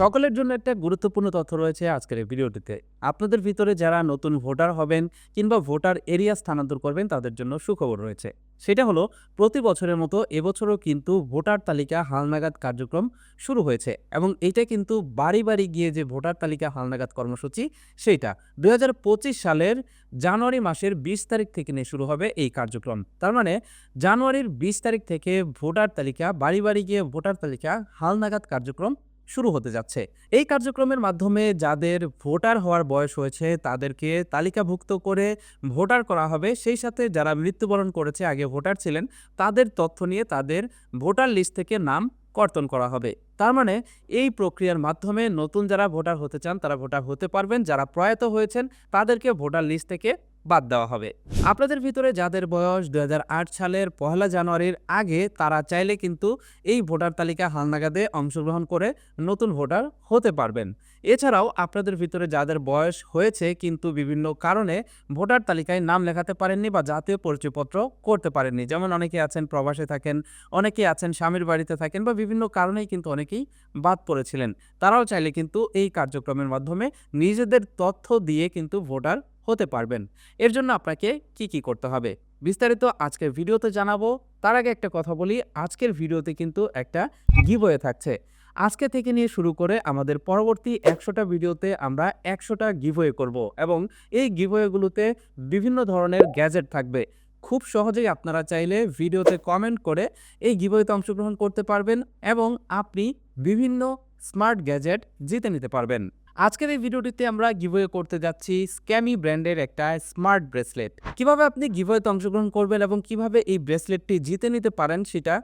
সকলের জন্য একটা গুরুত্বপূর্ণ তথ্য রয়েছে আজকের এই ভিডিওটিতে। আপনাদের ভিতরে যারা নতুন ভোটার হবেন কিংবা ভোটার এরিয়া স্থানান্তর করবেন, তাদের জন্য সুখবর রয়েছে। সেটা হলো, প্রতি বছরের মতো এবছরও কিন্তু ভোটার তালিকা হালনাগাদ কার্যক্রম শুরু হয়েছে এবং এইটা কিন্তু বাড়ি বাড়ি গিয়ে যে ভোটার তালিকা হালনাগাদ কর্মসূচি, সেইটা দু হাজার পঁচিশ সালের জানুয়ারি মাসের বিশ তারিখ থেকে নিয়ে শুরু হবে এই কার্যক্রম। তার মানে জানুয়ারির বিশ তারিখ থেকে ভোটার তালিকা, বাড়ি বাড়ি গিয়ে ভোটার তালিকা হালনাগাদ কার্যক্রম শুরু হতে যাচ্ছে। এই কার্যক্রমের মাধ্যমে যাদের ভোটার হওয়ার বয়স হয়েছে, তাদেরকে তালিকাভুক্ত করে ভোটার করা হবে। সেই সাথে যারা মৃত্যুবরণ করেছে, আগে ভোটার ছিলেন, তাদের তথ্য নিয়ে তাদের ভোটার লিস্ট থেকে নাম কর্তন করা হবে। তার মানে এই প্রক্রিয়ার মাধ্যমে নতুন যারা ভোটার হতে চান, তারা ভোটার হতে পারবেন। যারা প্রয়াত হয়েছেন, তাদেরকে ভোটার লিস্ট থেকে বাদ দেওয়া হবে। আপনাদের ভিতরে যাদের বয়স দু হাজার আট সালের পহেলা জানুয়ারির আগে, তারা চাইলে কিন্তু এই ভোটার তালিকা হালনাগাদে অংশগ্রহণ করে নতুন ভোটার হতে পারবেন। এছাড়াও আপনাদের ভিতরে যাদের বয়স হয়েছে কিন্তু বিভিন্ন কারণে ভোটার তালিকায় নাম লেখাতে পারেননি বা জাতীয় পরিচয়পত্র করতে পারেননি। যেমন অনেকে আছেন প্রবাসে থাকেন, অনেকে আছেন স্বামীর বাড়িতে থাকেন বা বিভিন্ন কারণেই কিন্তু অনেকেই বাদ পড়েছিলেন। তারাও চাইলে কিন্তু এই কার্যক্রমের মাধ্যমে নিজেদের তথ্য দিয়ে কিন্তু ভোটার হতে পারবেন। এর জন্য আপনাকে কি কি করতে হবে? বিস্তারিত আজকের ভিডিওতে জানাব। তার আগে একটা কথা বলি, আজকের ভিডিওতে কিন্তু একটা গিভওয়ে থাকছে। আজকে থেকে নিয়ে শুরু করে আমাদের পরবর্তী একশোটা ভিডিওতে আমরা একশোটা গিভওয়ে করব এবং এই গিভওয়েগুলোতে বিভিন্ন ধরনের গ্যাজেট থাকবে। খুব সহজেই আপনারা চাইলে ভিডিওতে কমেন্ট করে এই গিভওয়েতে অংশগ্রহণ করতে পারবেন এবং আপনি বিভিন্ন স্মার্ট গ্যাজেট জিতে নিতে পারবেন। আজকের এই ভিডিওটিতে আমরা গিভওয়ে করতে যাচ্ছি স্ক্যামি ব্র্যান্ডের একটা স্মার্ট ব্রেসলেট কীভাবে আপনি গিভওয়েতে অংশগ্রহণ করবেন এবং কীভাবে এই ব্রেসলেটটি জিতে নিতে পারেন সেটা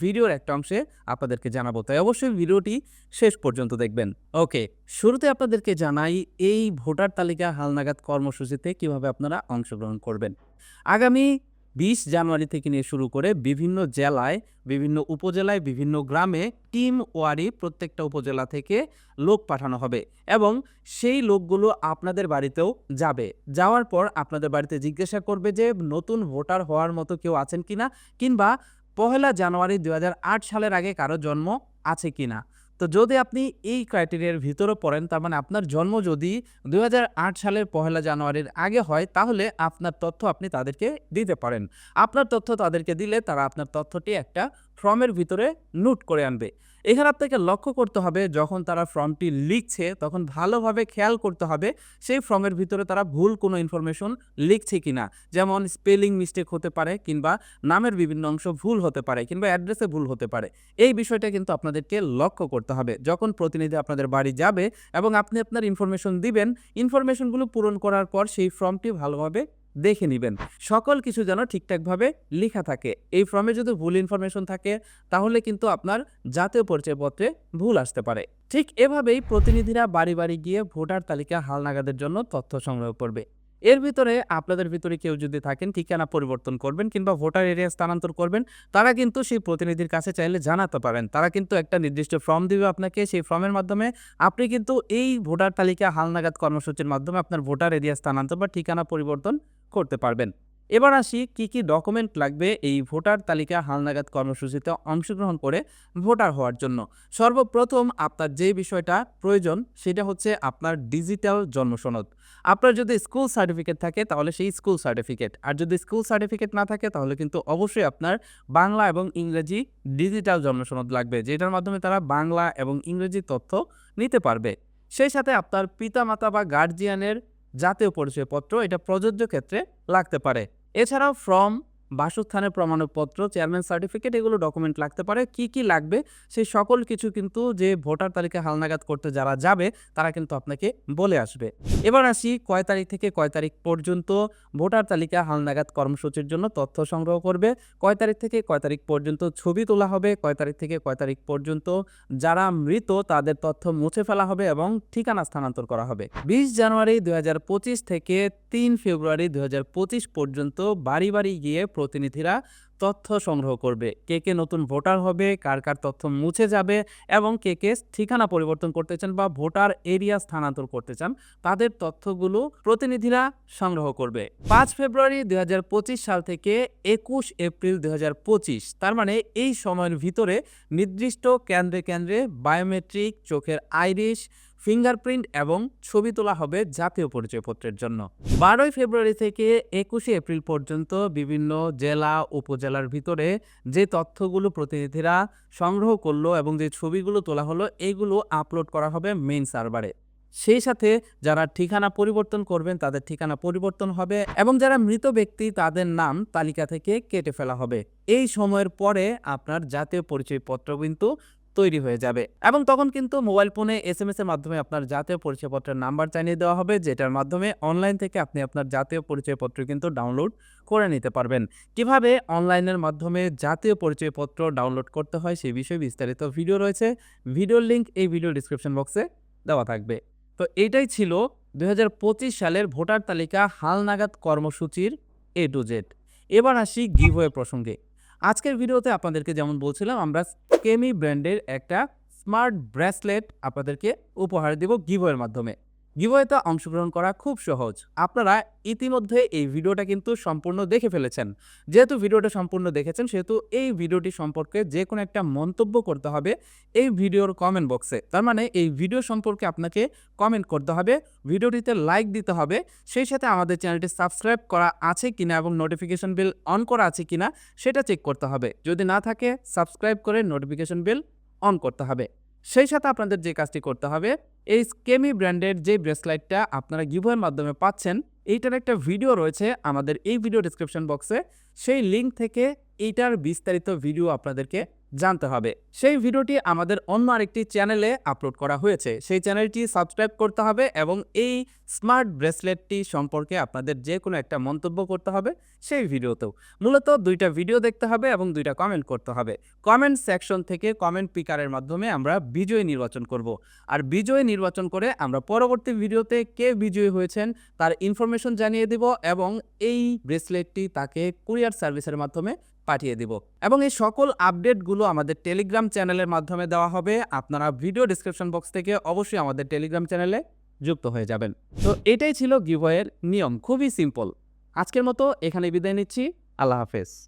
ভিডিওর একটা অংশে আপনাদেরকে জানাব। তাই অবশ্যই ভিডিওটি শেষ পর্যন্ত দেখবেন। ওকে, শুরুতে আপনাদেরকে জানাই এই ভোটার তালিকা হালনাগাদ কর্মসূচিতে কীভাবে আপনারা অংশগ্রহণ করবেন। আগামী বিশ জানুয়ারি থেকে নিয়ে শুরু করে বিভিন্ন জেলায়, বিভিন্ন উপজেলায়, বিভিন্ন গ্রামে টিম ওয়ারি প্রত্যেকটা উপজেলা থেকে লোক পাঠানো হবে এবং সেই লোকগুলো আপনাদের বাড়িতেও যাবে। যাওয়ার পর আপনাদের বাড়িতে জিজ্ঞাসা করবে যে, নতুন ভোটার হওয়ার মতো কেউ আছেন কিনা? কিংবা, পহেলা জানুয়ারি দু হাজার আট সালের আগে কারও জন্ম আছে কিনা? তো যদি আপনি এই ক্রাইটেরিয়ার ভিতরে পড়েন, তার মানে আপনার জন্ম যদি দু হাজার আট সালের পহেলা জানুয়ারির আগে হয়, তাহলে আপনার তথ্য আপনি তাদেরকে দিতে পারেন। আপনার তথ্য তাদেরকে দিলে তারা আপনার তথ্যটি একটা ফর্মের ভিতরে নোট করে আনবে। এখানে আপনাকে লক্ষ্য করতে হবে, যখন তারা ফর্মটি লিখছে, তখন ভালোভাবে খেয়াল করতে হবে, সেই ফর্মের ভিতরে তারা ভুল কোনো ইনফরমেশন লিখছে কিনা। যেমন স্পেলিং মিস্টেক হতে পারে, কিংবা নামের বিভিন্ন অংশ ভুল হতে পারে, কিংবা অ্যাড্রেসে ভুল হতে পারে। এই বিষয়টা কিন্তু আপনাদেরকে লক্ষ্য করতে হবে, যখন প্রতিনিধি আপনাদের বাড়ি যাবে এবং আপনি আপনার ইনফরমেশন দিবেন ইনফরমেশনগুলো পূরণ করার পর সেই ফর্মটি ভালোভাবে দেখে নেবেন। সকল কিছু যেন ঠিকঠাকভাবে লেখা থাকে। এই ফর্মে যদি ভুল ইনফরমেশন থাকে, তাহলে কিন্তু আপনার জাতীয় পরিচয়পত্রে ভুল আসতে পারে। ঠিক এভাবেই প্রতিনিধিরা বাড়ি বাড়ি গিয়ে ভোটার তালিকা হালনাগাদের জন্য তথ্য সংগ্রহ করবে। এর ভিতরে আপনাদের ভিতরে কেউ যদি থাকেন, ঠিকানা পরিবর্তন করবেন কিংবা ভোটার এরিয়া স্থানান্তর করবেন, তারা কিন্তু সেই প্রতিনিধির কাছে চাইলে জানাতে পারেন। তারা কিন্তু একটা নির্দিষ্ট ফর্ম দিবে আপনাকে। সেই ফর্মের মাধ্যমে আপনি কিন্তু এই ভোটার তালিকা হালনাগাদ কর্মসূচির মাধ্যমে আপনার ভোটার এরিয়া স্থানান্তর বা ঠিকানা পরিবর্তন করতে পারবেন। এবার আসি কি কি ডকুমেন্ট লাগবে এই ভোটার তালিকা হালনাগাদ কর্মসূচিতে অংশগ্রহণ করে ভোটার হওয়ার জন্য। সর্বপ্রথম আপনার যে বিষয়টা প্রয়োজন সেটা হচ্ছে আপনার ডিজিটাল জন্ম সনদ আপনার যদি স্কুল সার্টিফিকেট থাকে তাহলে সেই স্কুল সার্টিফিকেট আর যদি স্কুল সার্টিফিকেট না থাকে তাহলে কিন্তু অবশ্যই আপনার বাংলা এবং ইংরেজি ডিজিটাল জন্ম সনদ লাগবে, যেটার মাধ্যমে তারা বাংলা এবং ইংরেজি তথ্য নিতে পারবে। সেই সাথে আপনার পিতামাতা বা গার্জিয়ানের জাতীয় পরিচয়পত্র এটা প্রযোজ্য ক্ষেত্রে লাগতে পারে। এছাড়াও ফর্ম বাসস্থানের প্রমাণপত্র চেয়ারম্যান সার্টিফিকেট এগুলো ডকুমেন্ট লাগতে পারে। কি কি লাগবে? সেই সকল কিছু কিন্তু যে ভোটার তালিকা হালনাগাদ করতে যারা যাবে, তারা কিন্তু আপনাকে বলে আসবে। এবার আসি কয় তারিখ থেকে কয় তারিখ পর্যন্ত ভোটার তালিকা হালনাগাদ কর্মসূচির জন্য তথ্য সংগ্রহ করবে। কয় তারিখ থেকে কয় তারিখ পর্যন্ত ছবি তোলা হবে। কয় তারিখ থেকে কয় তারিখ পর্যন্ত যারা মৃত, তাদের তথ্য মুছে ফেলা হবে এবং ঠিকানা স্থানান্তর করা হবে। বিশ জানুয়ারি দুই হাজার পঁচিশ থেকে তিন ফেব্রুয়ারি দুই হাজার পঁচিশ পর্যন্ত বাড়ি বাড়ি গিয়ে প্রতিনিধিরা তথ্য সংগ্রহ করবে। কে কে নতুন ভোটার হবে, কার কার তথ্য মুছে যাবে এবং কে কে ঠিকানা পরিবর্তন করতে চান বা ভোটার এরিয়া স্থানান্তর করতে চান, তাদের তথ্যগুলো প্রতিনিধিরা সংগ্রহ করবে। পাঁচ ফেব্রুয়ারি দু হাজার পঁচিশ সাল থেকে একুশ এপ্রিল দু হাজার পঁচিশ, তার মানে এই সময়ের ভিতরে নির্দিষ্ট কেন্দ্রে কেন্দ্রে বায়োমেট্রিক, চোখের আইরিশ, ফিঙ্গারপ্রিন্ট এবং ছবি তোলা হবে জাতীয় পরিচয়পত্রের জন্য। বারোই ফেব্রুয়ারি থেকে একুশে এপ্রিল পর্যন্ত বিভিন্ন জেলা উপজেলার ভিতরে যে তথ্যগুলো প্রতিনিধিরা সংগ্রহ করল এবং যে ছবিগুলো তোলা হলো, এগুলো আপলোড করা হবে মেইন সার্ভারে সেই সাথে যারা ঠিকানা পরিবর্তন করবেন, তাদের ঠিকানা পরিবর্তন হবে এবং যারা মৃত ব্যক্তি, তাদের নাম তালিকা থেকে কেটে ফেলা হবে। এই সময়ের পরে আপনার জাতীয় পরিচয়পত্র কিন্তু তৈরি হয়ে যাবে। এবং তখন কিন্তু মোবাইল ফোনে এস এম এস এর মাধ্যমে আপনার জাতীয় পরিচয়পত্রের নাম্বার জানিয়ে দেওয়া হবে, যেটার মাধ্যমে অনলাইন থেকে আপনি আপনার জাতীয় পরিচয়পত্র কিন্তু ডাউনলোড করে নিতে পারবেন। কীভাবে অনলাইনের মাধ্যমে জাতীয় পরিচয়পত্র ডাউনলোড করতে হয় সেই বিষয়ে বিস্তারিত ভিডিও রয়েছে। ভিডিওর লিংক এই ভিডিও ডিসক্রিপশন বক্সে দেওয়া থাকবে। তো এটাই ছিল দুই হাজার পঁচিশ সালের ভোটার তালিকা হালনাগাদ কর্মসূচির এ টু জেড এবার আসি গিভওয়ে প্রসঙ্গে। আজকের ভিডিওতে আপনাদেরকে যেমন বলছিলাম, আমরা কেমি ব্র্যান্ডের একটা স্মার্ট ব্রেসলেট আপনাদেরকে উপহার দেব গিভওয়ের মাধ্যমে। গিভওয়েতে অংশগ্রহণ করা খুব সহজ। আপনারা ইতিমধ্যে এই ভিডিওটা কিন্তু সম্পূর্ণ দেখে ফেলেছেন। যেহেতু ভিডিওটা সম্পূর্ণ দেখেছেন, সেহেতু এই ভিডিওটি সম্পর্কে যে কোনো একটা মন্তব্য করতে হবে এই ভিডিওর কমেন্ট বক্সে তার মানে এই ভিডিও সম্পর্কে আপনাকে কমেন্ট করতে হবে, ভিডিওটিতে লাইক দিতে হবে, সেই সাথে আমাদের চ্যানেলটি সাবস্ক্রাইব করা আছে কিনা এবং নোটিফিকেশন বিল অন করা আছে কিনা, সেটা চেক করতে হবে। যদি না থাকে সাবস্ক্রাইব করে নোটিফিকেশন বিল অন করতে হবে। সেই সাথে আপনাদের যে কাজটি করতে হবে, এই স্কেমি ব্র্যান্ডের যে ব্রেসলাইটটা আপনারা গিভের মাধ্যমে পাচ্ছেন, এইটার একটা ভিডিও রয়েছে আমাদের এই ভিডিও ডিসক্রিপশন বক্সে সেই লিঙ্ক থেকে এইটার বিস্তারিত ভিডিও আপনাদেরকে জানতে হবে। সেই ভিডিওটি আমাদের অন্য আরেকটি চ্যানেলে আপলোড করা হয়েছে। সেই চ্যানেলটি সাবস্ক্রাইব করতে হবে এবং এই স্মার্ট ব্রেসলেটটি সম্পর্কে আপনাদের যে কোনো একটা মন্তব্য করতে হবে সেই ভিডিওতেও। মূলত দুইটা ভিডিও দেখতে হবে এবং দুইটা কমেন্ট করতে হবে। কমেন্ট সেকশন থেকে কমেন্ট পিকারের মাধ্যমে আমরা বিজয়ী নির্বাচন করব। আর বিজয়ী নির্বাচন করে আমরা পরবর্তী ভিডিওতে কে বিজয়ী হয়েছেন তার ইনফরমেশন জানিয়ে দিব এবং এই ব্রেসলেটটি তাকে কুরিয়ার সার্ভিসের মাধ্যমে পাঠিয়ে দিব। এবং এই সকল আপডেটগুলো আমাদের টেলিগ্রাম চ্যানেলের মাধ্যমে দেওয়া হবে। আপনারা ভিডিও ডিসক্রিপশন বক্স থেকে অবশ্যই আমাদের টেলিগ্রাম চ্যানেলে যুক্ত হয়ে যাবেন। তো এটাই ছিল গিভওয়ের নিয়ম। খুবই সিম্পল আজকের মতো এখানে বিদায় নিচ্ছি। আল্লাহ হাফেজ।